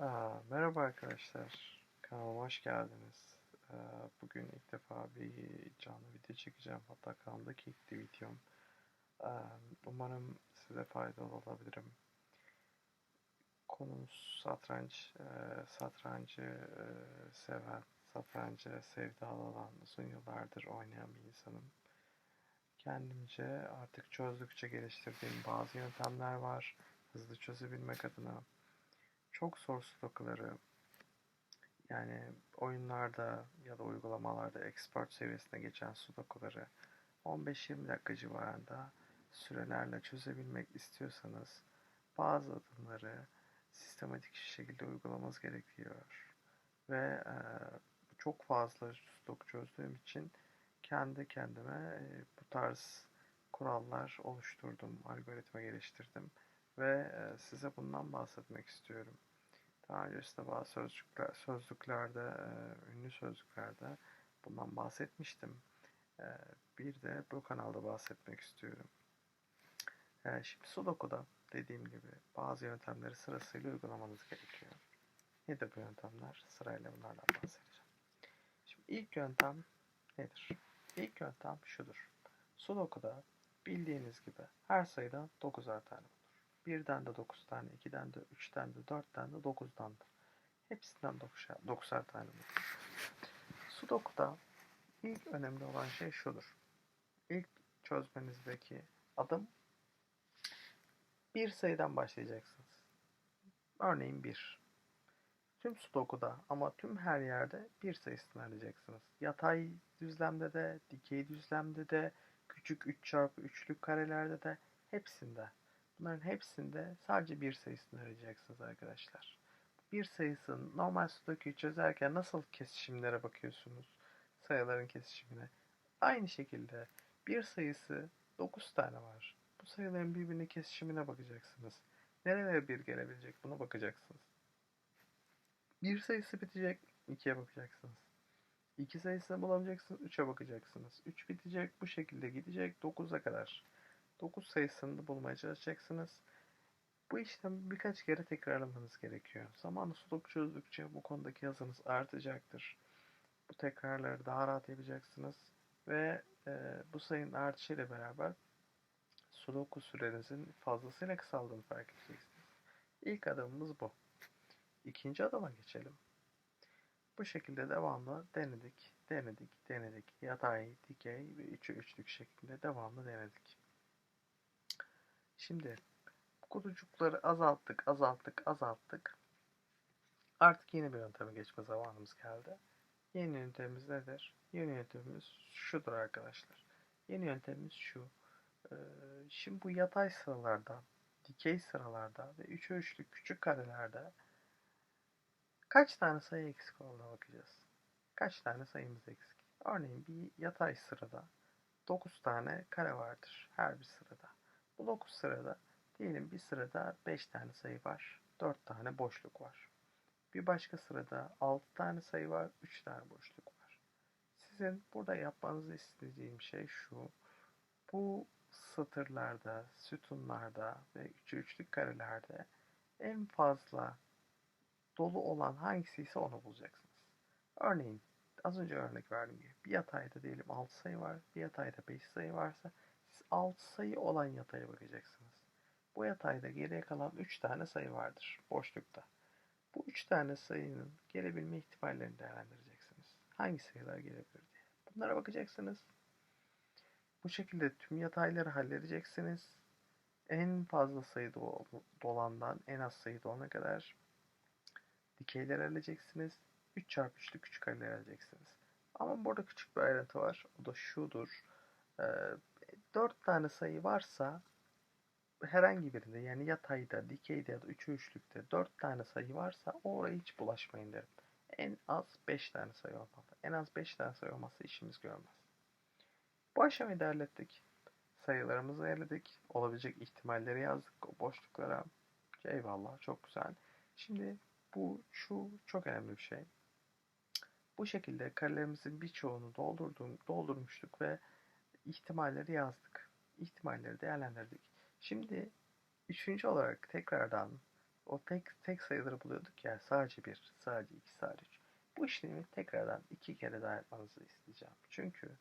Aa, merhaba arkadaşlar. Kanalıma hoş geldiniz. Ee, bugün ilk defa bir canlı video çekeceğim. Hatta kanalımdaki ilk videom. Ee, umarım size faydalı olabilirim. Konumuz satranç. Ee, satrancı e, seven, satrancı sevdalı olan, uzun yıllardır oynayan bir insanım. Kendimce artık çözdükçe geliştirdiğim bazı yöntemler var. Hızlı çözebilmek adına çok zor sudokuları yani oyunlarda ya da uygulamalarda expert seviyesine geçen sudokuları 15-20 dakika civarında sürelerle çözebilmek istiyorsanız bazı adımları sistematik bir şekilde uygulamanız gerekiyor. Ve e, çok fazla sudoku çözdüğüm için kendi kendime e, bu tarz kurallar oluşturdum, algoritma geliştirdim ve e, size bundan bahsetmek istiyorum. Daha bazı sözcükler, sözlüklerde, e, ünlü sözlüklerde bundan bahsetmiştim. E, bir de bu kanalda bahsetmek istiyorum. E, şimdi Sudoku'da dediğim gibi bazı yöntemleri sırasıyla uygulamanız gerekiyor. Nedir bu yöntemler? Sırayla bunlardan bahsedeceğim. Şimdi ilk yöntem nedir? İlk yöntem şudur. Sudoku'da bildiğiniz gibi her sayıdan 9'ar tane bulur. Birden de 9 tane, 2'den de 3'ten de 4'ten de 9'dan da. Hepsinden 9'ar tane bulur. Sudoku'da ilk önemli olan şey şudur. İlk çözmenizdeki adım bir sayıdan başlayacaksınız. Örneğin 1. Tüm Sudoku'da ama tüm her yerde bir sayısını arayacaksınız. Yatay düzlemde de, dikey düzlemde de, küçük 3 çarpı 3'lük karelerde de hepsinde. Bunların hepsinde sadece bir sayısını arayacaksınız arkadaşlar. Bir sayısının normal sudoku'yu çözerken nasıl kesişimlere bakıyorsunuz? Sayıların kesişimine. Aynı şekilde bir sayısı 9 tane var. Bu sayıların birbirine kesişimine bakacaksınız. Nerelere bir gelebilecek buna bakacaksınız. Bir sayısı bitecek, ikiye bakacaksınız. İki sayısını bulamayacaksınız, üçe bakacaksınız. Üç bitecek, bu şekilde gidecek dokuza kadar. 9 sayısını bulmaya çalışacaksınız. Bu işlemi birkaç kere tekrarlamanız gerekiyor. Zamanla sudoku çözdükçe bu konudaki hızınız artacaktır. Bu tekrarları daha rahat yapacaksınız ve e, bu sayının artışıyla beraber sudoku sürenizin fazlasıyla kısaldığını fark edeceksiniz. İlk adımımız bu. İkinci adıma geçelim. Bu şekilde devamlı denedik, denedik, denedik. Yatay, dikey ve üçü üçlük şeklinde devamlı denedik. Şimdi kutucukları azalttık, azalttık, azalttık. Artık yeni bir yönteme geçme zamanımız geldi. Yeni yöntemimiz nedir? Yeni yöntemimiz şudur arkadaşlar. Yeni yöntemimiz şu. Ee, şimdi bu yatay sıralarda, dikey sıralarda ve 3 üçlü küçük karelerde kaç tane sayı eksik olduğuna bakacağız. Kaç tane sayımız eksik? Örneğin bir yatay sırada 9 tane kare vardır her bir sırada. Bu 9 sırada diyelim bir sırada 5 tane sayı var. 4 tane boşluk var. Bir başka sırada 6 tane sayı var. 3 tane boşluk var. Sizin burada yapmanızı istediğim şey şu. Bu satırlarda, sütunlarda ve üçü üçlük karelerde en fazla dolu olan hangisi ise onu bulacaksınız. Örneğin az önce örnek verdiğim gibi bir yatayda diyelim 6 sayı var, bir yatayda 5 sayı varsa 6 sayı olan yataya bakacaksınız. Bu yatayda geriye kalan 3 tane sayı vardır boşlukta. Bu 3 tane sayının gelebilme ihtimallerini değerlendireceksiniz. Hangi sayılar gelebilir diye. Bunlara bakacaksınız. Bu şekilde tüm yatayları halledeceksiniz. En fazla sayı dolandan en az sayı dolana kadar dikeyler halledeceksiniz. 3 çarpı 3'lü küçük haller halledeceksiniz. Ama burada küçük bir ayrıntı var. O da şudur. Ee, 4 tane sayı varsa herhangi birinde yani yatayda, dikeyde ya da üçü üçlükte 4 tane sayı varsa oraya hiç bulaşmayın derim. En az 5 tane sayı olmalı. En az 5 tane sayı olmazsa işimiz görmez. Bu aşamayı da Sayılarımızı elledik. Olabilecek ihtimalleri yazdık boşluklara. Eyvallah çok güzel. Şimdi bu şu çok önemli bir şey. Bu şekilde karelerimizin birçoğunu doldurdum, doldurmuştuk ve ihtimalleri yazdık. İhtimalleri değerlendirdik. Şimdi üçüncü olarak tekrardan o tek tek sayıları buluyorduk ya sadece bir, sadece iki, sadece üç. Bu işlemi tekrardan iki kere daha yapmanızı isteyeceğim. Çünkü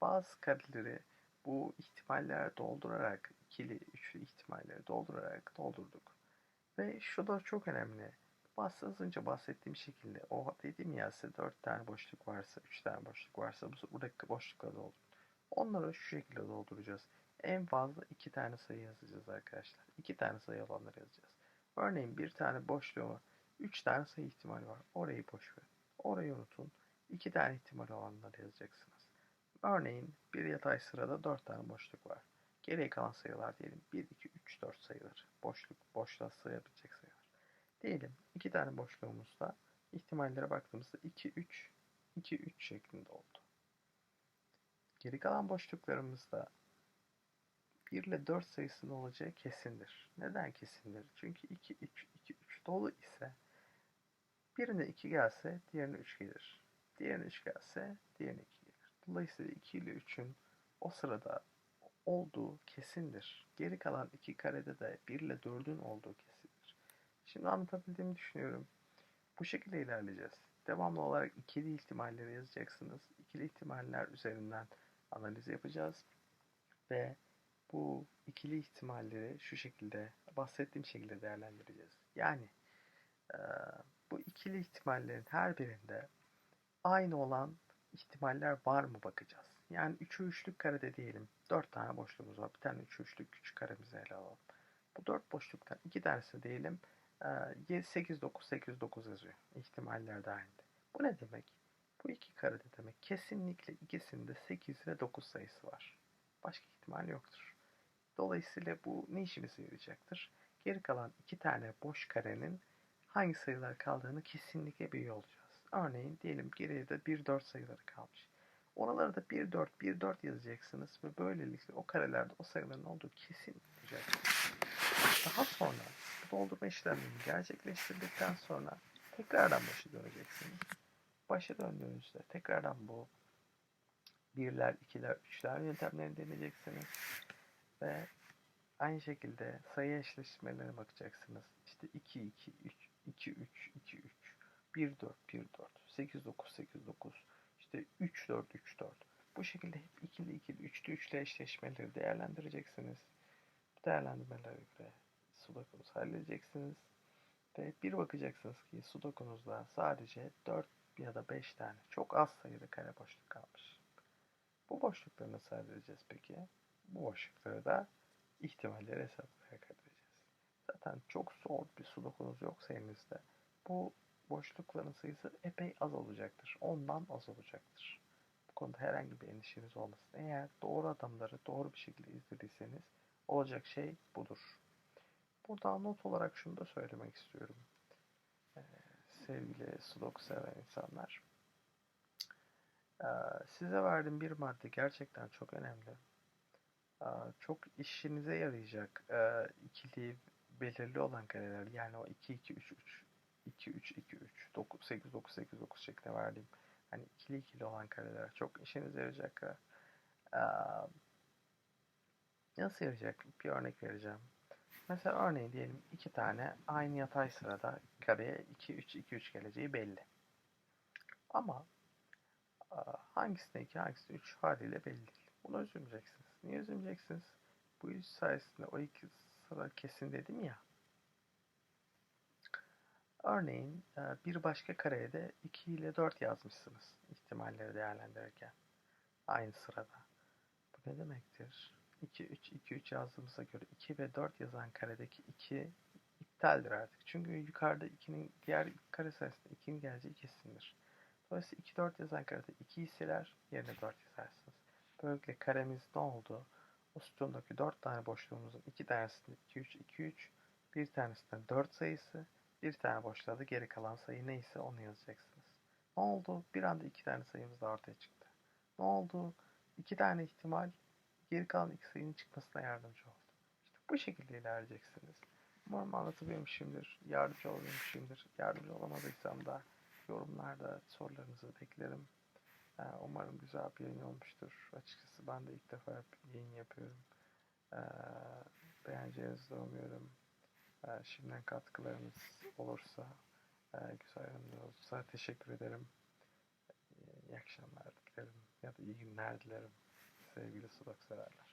bazı kareleri bu ihtimaller doldurarak, ikili, üçlü ihtimalleri doldurarak doldurduk. Ve şu da çok önemli. Az önce bahsettiğim şekilde o dedim ya size 4 tane boşluk varsa, 3 tane boşluk varsa bu buradaki boşlukları doldur. Onları şu şekilde dolduracağız. En fazla 2 tane sayı yazacağız arkadaşlar. 2 tane sayı olanları yazacağız. Örneğin bir tane boşluğu 3 tane sayı ihtimali var. Orayı boş verin. Orayı unutun. 2 tane ihtimal olanları yazacaksınız. Örneğin bir yatay sırada 4 tane boşluk var. Geriye kalan sayılar diyelim 1, 2, 3, 4 sayıları. Boşluk, boşluğa sığabilecek sayılar. Diyelim iki tane boşluğumuzda ihtimallere baktığımızda 2, 3, 2, 3 şeklinde oldu. Geri kalan boşluklarımızda 1 ile 4 sayısının olacağı kesindir. Neden kesindir? Çünkü 2, 3, 2, 3 dolu ise birine 2 gelse diğerine 3 gelir. Diğerine 3 gelse diğerine 2 gelir. Dolayısıyla 2 ile 3'ün o sırada olduğu kesindir. Geri kalan iki karede de 1 ile 4'ün olduğu kesindir. Şimdi anlatabildiğimi düşünüyorum. Bu şekilde ilerleyeceğiz. Devamlı olarak ikili ihtimalleri yazacaksınız. İkili ihtimaller üzerinden analiz yapacağız. Ve bu ikili ihtimalleri şu şekilde, bahsettiğim şekilde değerlendireceğiz. Yani bu ikili ihtimallerin her birinde aynı olan ihtimaller var mı bakacağız. Yani 3'ü üçlük karede diyelim. 4 tane boşluğumuz var. Bir tane 3'ü üçlük küçük karemizi ele alalım. Bu 4 boşluktan 2 tanesi diyelim 8 9 8 9 yazıyor. İhtimaller de aynı. Bu ne demek? Bu iki karede demek kesinlikle ikisinde 8 ve 9 sayısı var. Başka ihtimal yoktur. Dolayısıyla bu ne işimize yarayacaktır? Geri kalan iki tane boş karenin hangi sayılar kaldığını kesinlikle biliyor olacağız. Örneğin diyelim geriye de 1-4 sayıları kalmış. Oralara da 1-4, 1-4 yazacaksınız ve böylelikle o karelerde o sayıların olduğu kesin olacak. Daha sonra bu doldurma işlemini gerçekleştirdikten sonra tekrardan başa döneceksiniz. Başa döndüğünüzde tekrardan bu birler, ikiler, üçler yöntemlerini deneyeceksiniz. Ve aynı şekilde sayı eşleşmelerine bakacaksınız. İşte 2, 2, 3, 2, 3, 2, 3, 1, 4, 1, 4, 8, 9, 8, 9, işte 3, 4, 3, 4. Bu şekilde hep ikili, ikili, üçlü, üçlü eşleşmeleri değerlendireceksiniz. Bu değerlendirmelere göre sudokunuzu halledeceksiniz. Ve bir bakacaksınız ki sudokunuzda sadece 4 ya da 5 tane çok az sayıda kare boşluk kalmış. Bu boşlukları nasıl halledeceğiz peki? Bu boşlukları da ihtimalleri hesaplayarak halledeceğiz. Zaten çok zor bir sudokunuz yoksa elinizde bu boşlukların sayısı epey az olacaktır. Ondan az olacaktır. Bu konuda herhangi bir endişeniz olmasın. Eğer doğru adamları doğru bir şekilde izlediyseniz olacak şey budur. Buradan not olarak şunu da söylemek istiyorum. Sevgili Sudoku seven insanlar. Ee, size verdiğim bir madde gerçekten çok önemli. Ee, çok işinize yarayacak e, ikili belirli olan kareler yani o 2 2 3 3 2 3 2 3 9 8 9 8 9 şeklinde verdiğim hani ikili ikili olan kareler çok işinize yarayacak. Ee, nasıl yarayacak? Bir örnek vereceğim. Mesela örneğin diyelim iki tane aynı yatay sırada kareye 2 3 2 3 geleceği belli. Ama hangisine 2 hangisine 3 haliyle belli değil. Buna üzülmeyeceksiniz. Niye üzülmeyeceksiniz? Bu üç sayesinde o iki sıra kesin dedim ya. Örneğin bir başka kareye de 2 ile 4 yazmışsınız ihtimalleri değerlendirirken. Aynı sırada. Bu ne demektir? 2, 3, 2, 3 yazdığımıza göre 2 ve 4 yazan karedeki 2 iptaldir artık. Çünkü yukarıda 2'nin diğer kare sayısında 2'nin geleceği kesindir. Dolayısıyla 2, 4 yazan karede 2'yi siler, yerine 4 yazarsınız. Böylelikle karemiz ne oldu? O sütundaki 4 tane boşluğumuzun 2 tanesinde 2, 3, 2, 3, bir tanesinde 4 sayısı, bir tane boşluğa da geri kalan sayı neyse onu yazacaksınız. Ne oldu? Bir anda iki tane sayımız da ortaya çıktı. Ne oldu? İki tane ihtimal geri kalan iki sayının çıkmasına yardımcı oldu. İşte bu şekilde ilerleyeceksiniz. Umarım anlatabilmişimdir, yardımcı olabilmişimdir. Yardımcı olamadıysam da yorumlarda sorularınızı beklerim. Ee, umarım güzel bir yayın olmuştur. Açıkçası ben de ilk defa yayın yapıyorum. Ee, beğeneceğinizi umuyorum. E, şimdiden katkılarınız olursa, e, güzel yorumlar olursa teşekkür ederim. İyi akşamlar dilerim ya da iyi günler dilerim sevgili Sudak severler.